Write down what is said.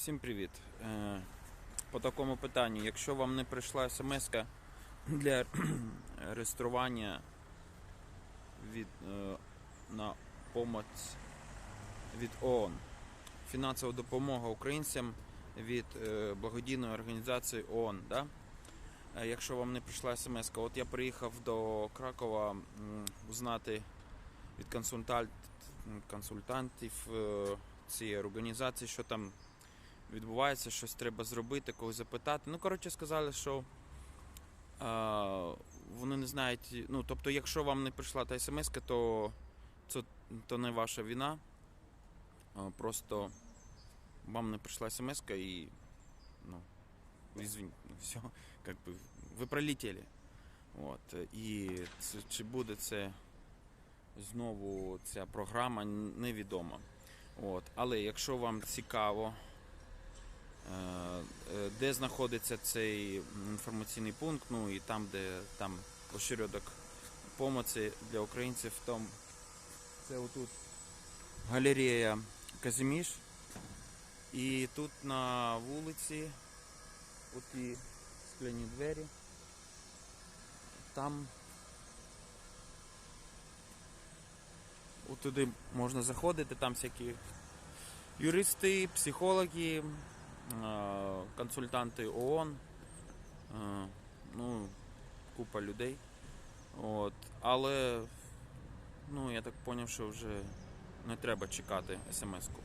Всім привіт. Е, По такому питанню, якщо вам не прийшла смс для реєстрування від, е, на помоць від ООН, фінансова допомога українцям від е, благодійної організації ООН. Да? Якщо вам не прийшла смс, от я приїхав до Кракова узнати від консультант, консультантів цієї організації, що там відбувається, щось треба зробити, когось запитати. Ну, коротше, сказали, що е, вони не знають. Ну, тобто, якщо вам не прийшла та смс, то це то не ваша вина. Е, просто вам не прийшла смс і ну, извините, ну, все, как бы, ви пролетіли. От. І це, чи буде це знову ця програма, невідомо. От. Але якщо вам цікаво, де знаходиться цей інформаційний пункт, ну і там, де там оширядок помоці для українців, там це отут галерея Казиміш. І тут на вулиці оті скляні двері. Там туди можна заходити, там всякі юристи, психологи, е, консультанти ООН, е, ну, купа людей. От. Але ну, я так зрозумів, що вже не треба чекати смс-ку.